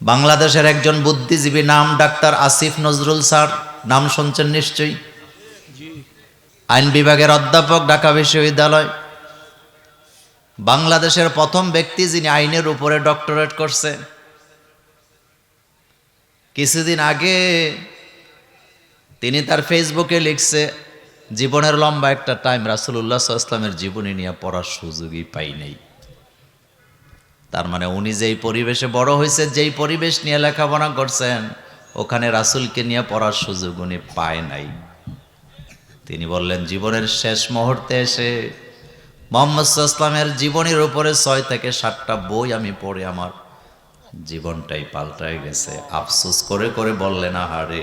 বাংলাদেশের একজন বুদ্ধিজীবী নাম ডাক্তার আসিফ নজরুল স্যার। নাম শুনছেন নিশ্চয়ই? আইন বিভাগের অধ্যাপক, ঢাকা বিশ্ববিদ্যালয়। বাংলাদেশের প্রথম ব্যক্তি যিনি আইনের উপরে ডক্টরেট করছে। কিছুদিন আগে তিনি তার ফেসবুকে লিখছে, জীবনের লম্বা একটা টাইম রাসুল্লাহ ইসলামের জীবনী নিয়ে পড়ার সুযোগই পাই নাই। তার মানে উনি যেই পরিবেশে বড় হয়েছে, যেই পরিবেশ নিয়ে লেখাপড়া করছেন, ওখানে রাসুলকে নিয়ে পড়ার সুযোগ উনি পায় নাই। তিনি বললেন, জীবনের শেষ মুহূর্তে এসে মোহাম্মদ ইসলামের জীবনের উপরে ছয় থেকে সাতটা বই আমি পড়ে আমার জীবনটাই পাল্টায় গেছে। আফসোস করে করে বললেন, আহারে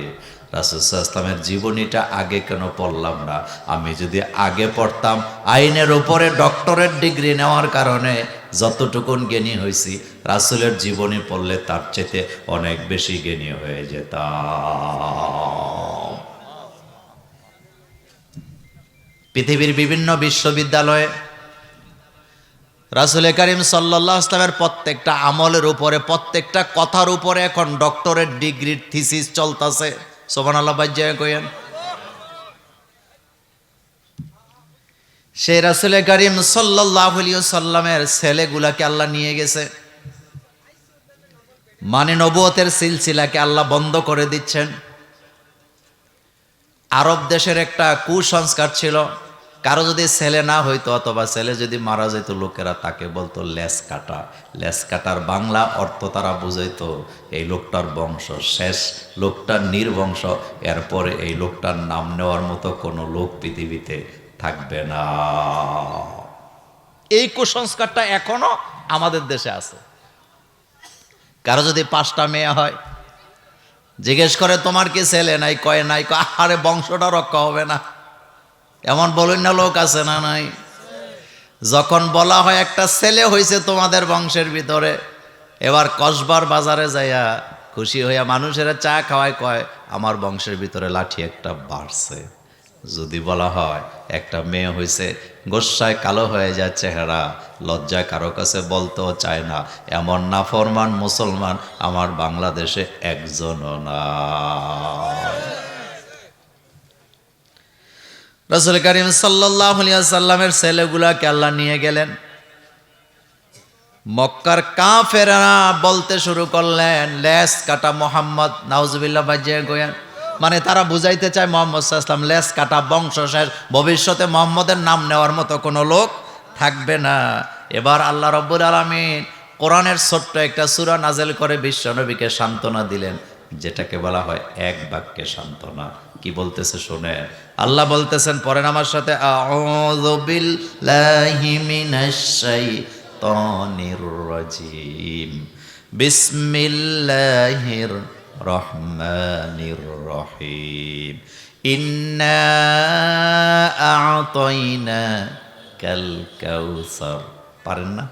রাসুসাল্লামের জীবনীটা আগে কেন পড়লাম না? আমি যদি আগে পড়তাম, আইনের উপরে ডক্টরেট ডিগ্রি নেওয়ার কারণে যতটুকুন জ্ঞানী হয়েছি রাসুলের জীবনী পড়লে তার চেতে অনেক বেশি জ্ঞানী হয়ে যেতাম। পৃথিবীর বিভিন্ন বিশ্ববিদ্যালয়ে রাসুল করিম সাল্লাহ ইসলামের প্রত্যেকটা আমলের উপরে, প্রত্যেকটা কথার উপরে এখন ডক্টরেট ডিগ্রির থিসিস চলতেছে। সোমান আল্লাহ বাজ্যায় কইেন সেই রাসুল করিম সাল্লাহ সাল্লামের ছেলেগুলাকে আল্লাহ নিয়ে গেছে। মানে নবুয়তের সিলসিলাকে আল্লাহ বন্ধ করে দিচ্ছেন। আরব দেশের একটা কুসংস্কার ছিল, কারও যদি ছেলে না হইতো অথবা ছেলে যদি মারা যেত, লোকেরা তাকে বলতো, লেস কাটা, লেস কাটার বাংলা অর্থ তারা বুঝাইতো, এই লোকটার বংশ শেষ লোকটার নির্বংশ, এরপরে এই লোকটার নাম নেওয়ার মতো কোনো লোক পৃথিবীতে থাকবে না। এই কুসংস্কারটা এখনও আমাদের দেশে আছে। কারও যদি পাঁচটা মেয়ে হয়, জিজ্ঞেস করে, তোমার কি ছেলে নাই? কয় নাই? আরে, বংশটা রক্ষা হবে না। এমন বলুন না, লোক আছে না নাই? যখন বলা হয়, একটা ছেলে হয়েছে তোমাদের বংশের ভিতরে। এবার কসবার বাজারে যাইয়া খুশি হইয়া মানুষেরা চা খাওয়ায়, কয়, আমার বংশের ভিতরে লাঠি একটা বাড়ছে। যদি বলা হয়, একটা মেয়ে হয়েছে গোসায় কালো হয়ে যায় চেহারা লজ্জায় কারও কাছে বলতেও চায় না। এমন নাফরমান মুসলমান আমার বাংলাদেশে একজনও না রসুল করিম সাল্লাহ সাল্লামের ছেলেগুলাকে আল্লাহ নিয়ে গেলেন। মক্কার কা ফেরা বলতে শুরু করলেন, লেস কাটা মোহাম্মদ নাউজবিল্লা বাজিয়া গোয়েন। মানে তারা বুঝাইতে চায় মোহাম্মদ সাল্লাম লেস কাটা বংশ শেষ। ভবিষ্যতে মোহাম্মদের নাম নেওয়ার মতো কোনো লোক থাকবে না। এবার আল্লাহ রব্বুল আলমিন কোরআনের ছোট্ট একটা সুরা নাজেল করে বিশ্বনবীকে সান্ত্বনা দিলেন, যেটাকে বলা হয় এক বাক্যে সান্ত্বনা। কি বলতেছে শুনে আল্লাহ বলতেছেন পরেন আমার সাথে বিসমিল্লাহির রহমানির রহিম ইন্না আ'তাইনা কাল কাউসার পারেন না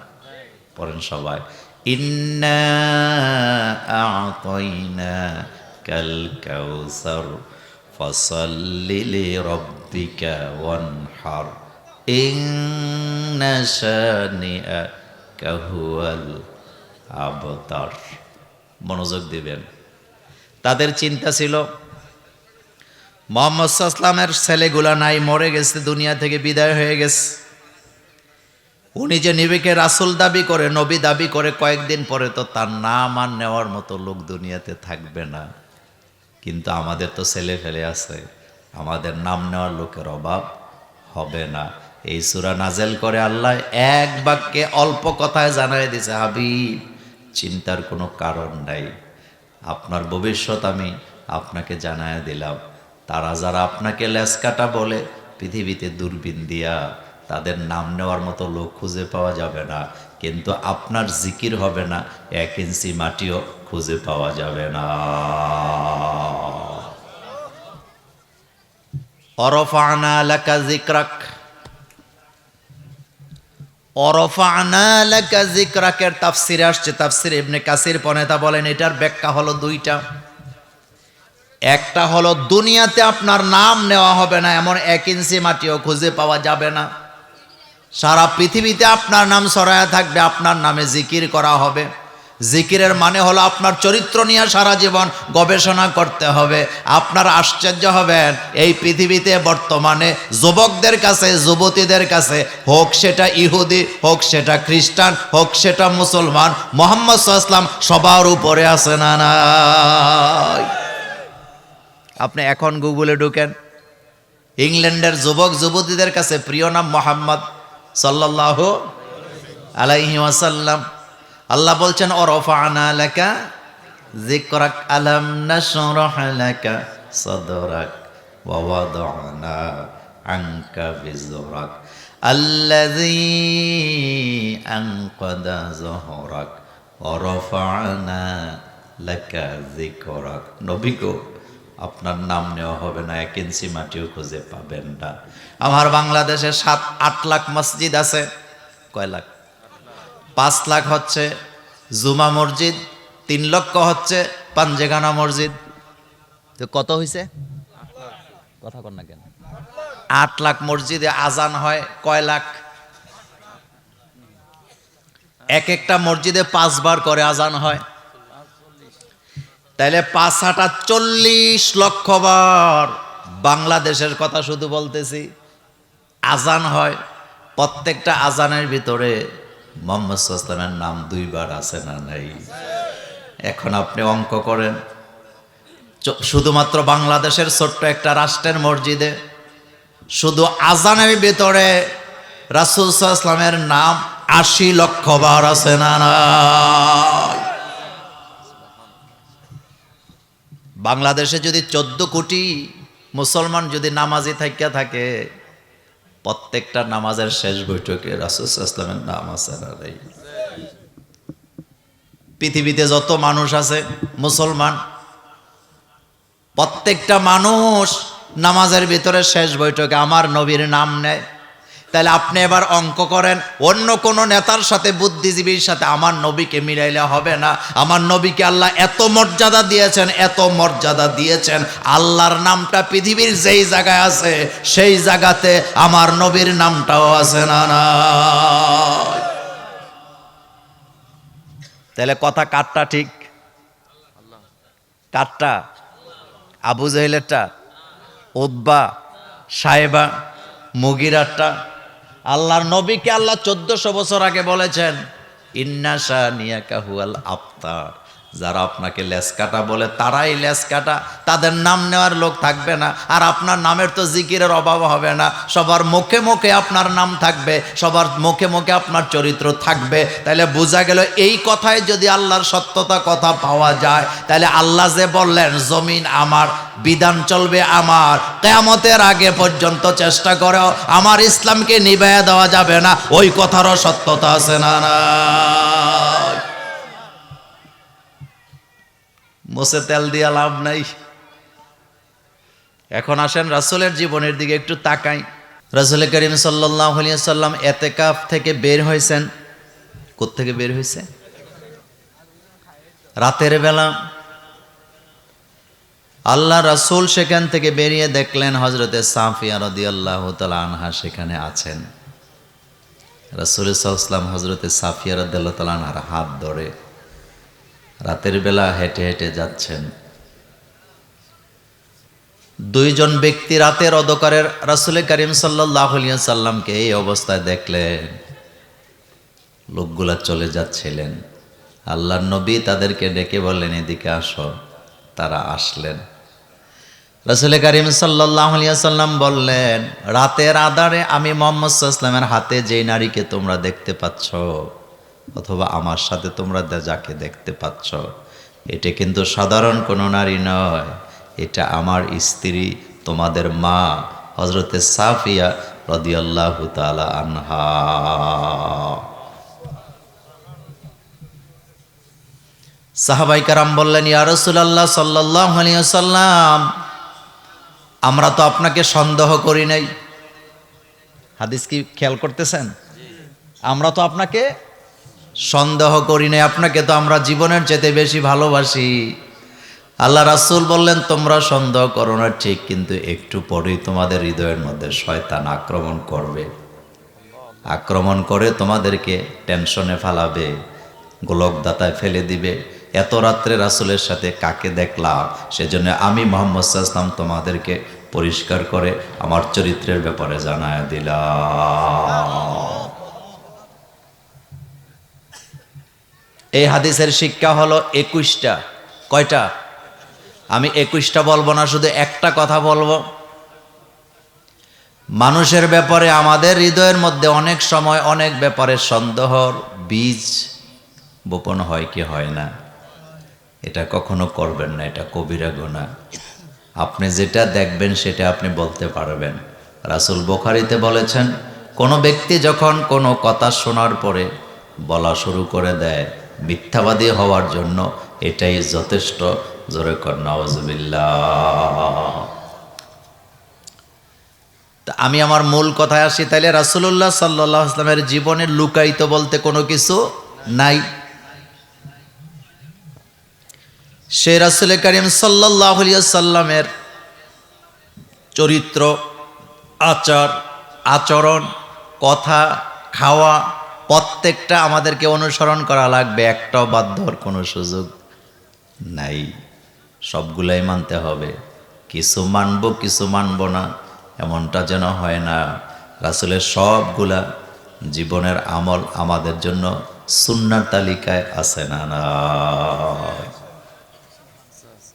পড়েন সবাই ইন্না আ'তাইনা কাল কাউসার ফসল্লি লিরাব্বিকা ওয়ানহার ইন্না শানিআকা হুয়াল আবতার মনোযোগ দিবেন তাদের চিন্তা ছিল, মোহাম্মদ সাল্লামের ছেলেগুলা নাই, মরে গেছে, দুনিয়া থেকে বিদায় হয়ে গেছে। উনি যে নিবিকে রাসুল দাবি করে, নবী দাবি করে, কয়েকদিন পরে তো তার নাম আর নেওয়ার মতো লোক দুনিয়াতে থাকবে না। কিন্তু আমাদের তো ছেলে ফেলে আছে, আমাদের নাম নেওয়ার লোকের অভাব হবে না। এই সুরা নাজেল করে আল্লাহ এক বাক্যে অল্প কথায় জানাই দিছে হাবিব, চিন্তার কোনো কারণ নাই। আপনার ভবিষ্যৎ আমি আপনাকে জানায় দিলাম। তারা যারা আপনাকে লেসকাটা বলে, পৃথিবীতে দূরবীন দিয়া তাদের নাম নেওয়ার মতো লোক খুঁজে পাওয়া যাবে না। কিন্তু আপনার জিকির হবে না, এক ইঞ্চি মাটিও খুঁজে পাওয়া যাবে না। অরফানা লাকা জিক্রাক। অরফানা লাকা জিক্রাকের তাফসিরে আসছে। তাফসির ইবনে কাসির পনেতা বলেন, এটার ব্যাখ্যা হলো দুইটা। একটা হলো, দুনিয়াতে আপনার নাম নেওয়া হবে না, এমন এক ইঞ্চি মাটিও খুঁজে পাওয়া যাবে না। সারা পৃথিবীতে আপনার নাম সরায়া থাকবে, আপনার নামে জিকির করা হবে। জিকিরের মানে হলো আপনার চরিত্র নিয়ে সারা জীবন গবেষণা করতে হবে। আপনার আশ্চর্য হবেন, এই পৃথিবীতে বর্তমানে যুবকদের কাছে, যুবতীদের কাছে, হোক সেটা ইহুদি, হোক সেটা খ্রিস্টান, হোক সেটা মুসলমান, মোহাম্মদ সাল্লাম সবার উপরে আছে না নাই? আপনি এখন গুগলে ঢুকেন, ইংল্যান্ডের যুবক যুবতীদের কাছে প্রিয় নাম মোহাম্মদ সাল্লাহ আলাইহি ওয়াসাল্লাম। আল্লাহ বলছেন ওরফানা লাকা যিকরাক আলাম নাশরাহ লাকা সাদরাক আপনার নাম নেওয়া হবে না, এক ইঞ্চি মাটিও খুঁজে পাবেন না। আমার বাংলাদেশে সাত আট লাখ মসজিদ আছে। কয় লাখ? পাঁচ লাখ হচ্ছে জুমা মসজিদ তিন লক্ষ হচ্ছে পাঞ্জেগানা মসজিদ। তো কত হয়েছে কথা কর না কেন। আট লাখ মসজিদে আজান হয় কয় লাখ? এক একটা মসজিদে পাঁচবার করে আজান হয়। তাইলে পাঁচ হাটা চল্লিশ লক্ষ বার বাংলাদেশের কথা শুধু বলতেছি আজান হয় প্রত্যেকটা আজানের ভিতরে। মোহাম্মদ নাম দুইবার আছে না নাই? এখন আপনি অঙ্ক করেন। শুধুমাত্র বাংলাদেশের ছোট্ট একটা রাষ্ট্রের মসজিদে, শুধু আজানের ভিতরে রাসুল সাল্লামের নাম আশি লক্ষ বার আছে না বাংলাদেশে যদি চোদ্দ কোটি মুসলমান যদি নামাজি থাকিয়া থাকে প্রত্যেকটা নামাজের শেষ বৈঠকে রাসুসলামের নাম আছে পৃথিবীতে যত মানুষ আছে, মুসলমান, প্রত্যেকটা মানুষ নামাজের ভিতরে শেষ বৈঠকে আমার নবীর নাম নেয়। তাহলে আপনি এবার অঙ্ক করেন, অন্য কোন নেতার সাথে বুদ্ধিজীবীর সাথে আমার নবীকে মিলাইলে হবে না। আমার নবীকে আল্লাহ এত মর্যাদা দিয়েছেন, এত মর্যাদা দিয়েছেন। আল্লাহর নামটা পৃথিবীর যেই জায়গায় আছে, সেই জায়গাতে আমার নবীর নামটাও আছে না না তাহলে কথা কারটা ঠিক? কারটা? আবু জাহিলেরটা? উদ্বা সাহেবা? মুগিরারটা? আল্লাহর নবীকে আল্লাহ চোদ্দশো বছর আগে বলেছেন ইন্নাসা নিয়াকা হুয়াল আফতার যারা আপনাকে লেস কাটা বলে, তারাই লেস কাটা। তাদের নাম নেওয়ার লোক থাকবে না, আর আপনার নামের তো জিকিরের অভাব হবে না। সবার মুখে মুখে আপনার নাম থাকবে, সবার মুখে মুখে আপনার চরিত্র থাকবে। তাহলে বোঝা গেল এই কথায় যদি আল্লাহর সত্যতা কথা পাওয়া যায়, তাহলে আল্লাহ যে বললেন, জমিন আমার, বিধান চলবে আমার, কেয়ামতের আগে পর্যন্ত চেষ্টা করেও আমার ইসলামকে নিবাইয়া দেওয়া যাবে না। ওই কথারও সত্যতা আছে না না? মোসে তেল দিয়া লাভ নাই। এখন আসেন রাসূলের জীবনের দিকে একটু তাকাই। রাসূল করিম সাল্লাম এতেকাফ থেকে বের হয়েছেন। থেকে বের হয়েছে? রাতের বেলা। আল্লাহ রাসূল সেখান থেকে বেরিয়ে দেখলেন হজরতে সাফিয়া রাদিয়াল্লাহু তাআলা আনহা সেখানে আছেন। রাসূল সাল্লাম হজরতে সাফিয়া তাআলা আনহার হাত ধরে। রাতের বেলা হেঁটে হেঁটে যাচ্ছেন। দুইজন ব্যক্তি রাতের অধকারের রাসুল করিম সাল্লাহ সাল্লামকে এই অবস্থায় দেখলেন। লোকগুলা চলে যাচ্ছিলেন। আল্লাহ নবী তাদেরকে ডেকে বললেন, এদিকে আসো। তারা আসলেন। রাসুল করিম সাল্লাম বললেন, রাতের আধারে আমি মোহাম্মদ সাল্লামের হাতে যেই নারীকে তোমরা দেখতে পাচ্ছ অথবা আমার সাথে তোমরা যাকে দেখতে পাচ্ছ। এটা কিন্তু সাধারণ কোনো নারী নয়। এটা আমার স্ত্রী তোমাদের মা হজরতে সাফিয়া রদিয়াল্লাহ তালা আনহা। সাহাবাই কারাম বললেন ইয়া রসুলাল্লাহ সাল্লাহ সাল্লাম আমরা তো আপনাকে সন্দেহ করি নাই। হাদিস কি খেয়াল করতেছেন? আমরা তো আপনাকে সন্দেহ করি নাই, আপনাকে তো আমরা জীবনের চেতে বেশি ভালোবাসি। আল্লাহ রাসূল বললেন, তোমরা সন্দেহ করো না, ঠিক, কিন্তু একটু পরেই তোমাদের হৃদয়ের মধ্যে শয়তান আক্রমণ করবে। আক্রমণ করে তোমাদেরকে টেনশনে ফালাবে গোলক দাতায় ফেলে দিবে। এত রাত্রে রাসুলের সাথে কাকে দেখলাম? সেজন্য আমি মোহাম্মদ ইসলাম তোমাদেরকে পরিষ্কার করে আমার চরিত্রের ব্যাপারে জানায় দিলাম। এই হাদিসের শিক্ষা হলো একুশটা। কয়টা? আমি একুশটা বলব না, শুধু একটা কথা বলব। মানুষের ব্যাপারে আমাদের হৃদয়ের মধ্যে অনেক সময় অনেক ব্যাপারে সন্দেহর বীজ বোপন হয় কি হয় না। এটা কখনো করবেন না, এটা কবিরা গোনা আপনি যেটা দেখবেন সেটা আপনি বলতে পারবেন। রাসুল বোখারিতে বলেছেন, কোনো ব্যক্তি যখন কোনো কথা শোনার পরে বলা শুরু করে দেয় মিথ্যাবাদী হওয়ার জন্য এটাই যথেষ্ট। জোরে কর তা আমি আমার মূল কথায় আসি, তাইলে রাসুল্লাহ সাল্লাহ আসলামের জীবনে লুকায়িত বলতে কোনো কিছু নাই। সে রাসুল করিম সাল্লাহ সাল্লামের চরিত্র, আচার, আচরণ, কথা, খাওয়া প্রত্যেকটা আমাদেরকে অনুসরণ করা লাগবে, একটাও বাদ দেওয়ার কোনো সুযোগ নাই। সবগুলাই মানতে হবে। কিছু মানব কিছু মানব না, এমনটা যেন হয় না। রাসুলের সবগুলা জীবনের আমল আমাদের জন্য সুন্নার তালিকায় আছে না না